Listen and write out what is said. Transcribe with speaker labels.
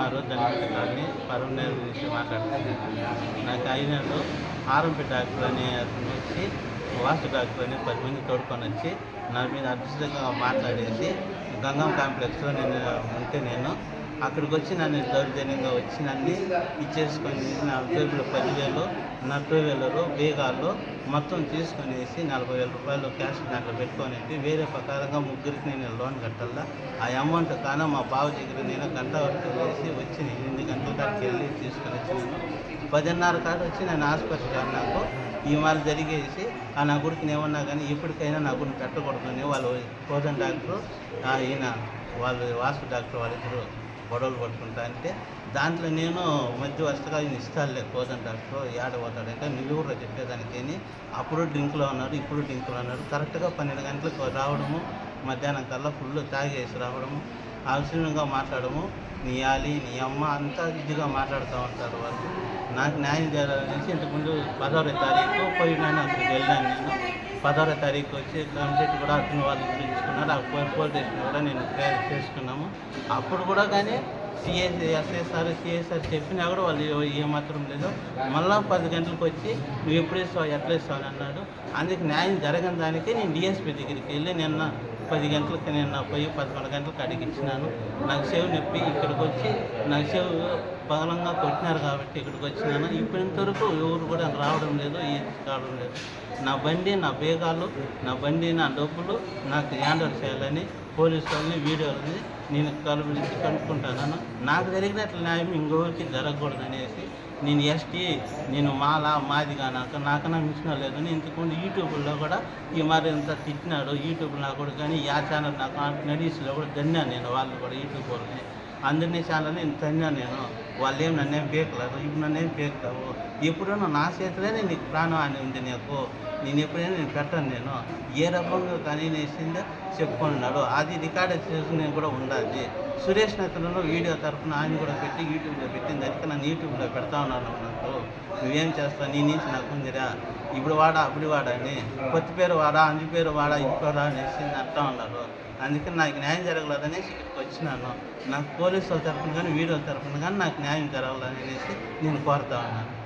Speaker 1: సుమారు దళిత కాలనీ పరమనేరు గురించి మాట్లాడుతున్నాను నాకు అయినాడు ఆరంపి డాక్టర్ అని అతను వచ్చి వాస్తు డాక్టర్ అని పది మంది తోడుకొని వచ్చి నా మీద అద్భుతంగా మాట్లాడేసి గంగం కాంప్లెక్స్లో నేను ఉంటే నేను అక్కడికి వచ్చి నన్ను దౌర్జన్యంగా వచ్చి నన్ను ఇచ్చేసుకొని నా జేబులో పదివేలు నలభై వేలలో బీగాల్లో మొత్తం తీసుకునేసి నలభై వేల రూపాయలు క్యాష్ దాంట్లో పెట్టుకొని వేరే ప్రకారంగా ముగ్గురికి నేను లోన్ కట్టాలా? ఆ అమౌంట్ కాన మా బావ దగ్గర నేను గంట వరకు వేసి వచ్చి ఎనిమిది గంటల దాకా వెళ్ళి తీసుకొని వచ్చినాను. పదిన్నర కాడ వచ్చి నేను హాస్పిటల్ అన్నాకు నాకు ఈ మాలు జరిగేసి ఆ నా గుడికి ఏమన్నా కానీ ఇప్పటికైనా నా గుడిని పెట్టకూడదని వాళ్ళు పోజన్ డాక్టర్ ఈయన వాళ్ళు వాసు డాక్టర్ వాళ్ళిద్దరు గొడవలు పట్టుకుంటా అంటే దాంట్లో నేను మధ్యవర్తిగా ఈయన ఇస్తాలే కోదండి డాక్టర్ ఏడ పోతాడంటే నువ్వు కూడా చెప్పేదానికి అప్పుడు డ్రింక్లో ఉన్నారు ఇప్పుడు డ్రింకులో ఉన్నారు కరెక్ట్గా పన్నెండు గంటలకు రావడము మధ్యాహ్నం కల్లా ఫుల్ తాగేసి రావడము అవసరంగా మాట్లాడము. నీ అలి నీ అమ్మ అంతా ఇదిగా మాట్లాడుతూ ఉంటారు వాళ్ళు. నాకు న్యాయం చేయాలనేసి ఇంతకుముందు పదహారో తారీఖు పోయినా అక్కడికి వెళ్ళాను నేను. పదహారో తారీఖు వచ్చి కంప్లీట్ కూడా అతను వాళ్ళు పిలుచుకున్నారు ఆ పోలీస్ స్టేషన్ కూడా నేను క్లియర్ చేసుకున్నాము. అప్పుడు కూడా కానీ సిఎస్ ఎస్ఎస్ఆర్ సిఎస్ఆర్ చెప్పినా కూడా వాళ్ళు ఏమాత్రం లేదు. మళ్ళా పది గంటలకు వచ్చి నువ్వు ఎప్పుడు ఇస్తావు ఎట్లా ఇస్తావు అని అన్నాడు. అందుకు న్యాయం జరగని దానికి నేను డిఎస్పీ దగ్గరికి వెళ్ళి నిన్న పది గంటలకు నేను పోయి పదకొండు గంటలకు అడిగించినాను. నాకు సేవ నొప్పి ఇక్కడికి వచ్చి నాకు సేవ బలంగా కొట్టినారు కాబట్టి ఇక్కడికి వచ్చినాను ఇప్పటివరకు ఎవరు కూడా రావడం లేదు ఏది కావడం లేదు. నా బండి నా బేగాలు నా బండి నా డబ్బులు నాకు హ్యాండ్ చేయాలని పోలీసు వాళ్ళని వీడియోలని నేను కలుపురించి కనుక్కుంటాను నాకు జరిగినట్లు న్యాయం ఇంకొకరికి జరగకూడదు అనేసి నేను ఎస్టీ నేను మాలా మాదిగా నాకు నాకన్నా మిషన్ లేదని ఇంతకుముందు యూట్యూబ్లో కూడా ఈ మరి ఇంత తిట్టినాడు యూట్యూబ్లో నా కూడా కానీ యా ఛానల్ నాకు నడీస్లో కూడా తన్నాను నేను వాళ్ళు కూడా యూట్యూబ్ వాళ్ళని. అందరినీ ఛానల్ నేను తన్నాను నేను. వాళ్ళు ఏం నన్నేం పేకలేదు ఇప్పుడు నన్నేం పేకుతావు? ఎప్పుడైనా నా చేతిలోనే నీకు ప్రాణం అని ఉంది నీకు. నేను ఎప్పుడైనా నేను పెట్టను నేను. ఏ రకంగా కానీ వేసిందో చెప్పుకున్నాడు అది రికార్డ్ చేసుకుని కూడా ఉండాలి. సురేష్ నతలలో వీడియో తరఫున ఆయన కూడా పెట్టి యూట్యూబ్లో పెట్టింది. అందుకే నన్ను యూట్యూబ్లో పెడతా ఉన్నాను నాకు. నువ్వేం చేస్తావు? నీ నుంచి నాకు ఉందిరా. ఇప్పుడు వాడా అప్పుడు వాడా అని. కొత్త పేరు వాడా అంజు పేరు వాడా ఇంకోడా అనేసి అంటా ఉన్నారు. అందుకని నాకు న్యాయం జరగలేదనేసి ఇక్కడికి వచ్చినాను. నాకు పోలీసుల తరఫున కానీ వీడియో తరఫున కానీ నాకు న్యాయం జరగాలనేసి నేను కోరుతా ఉన్నాను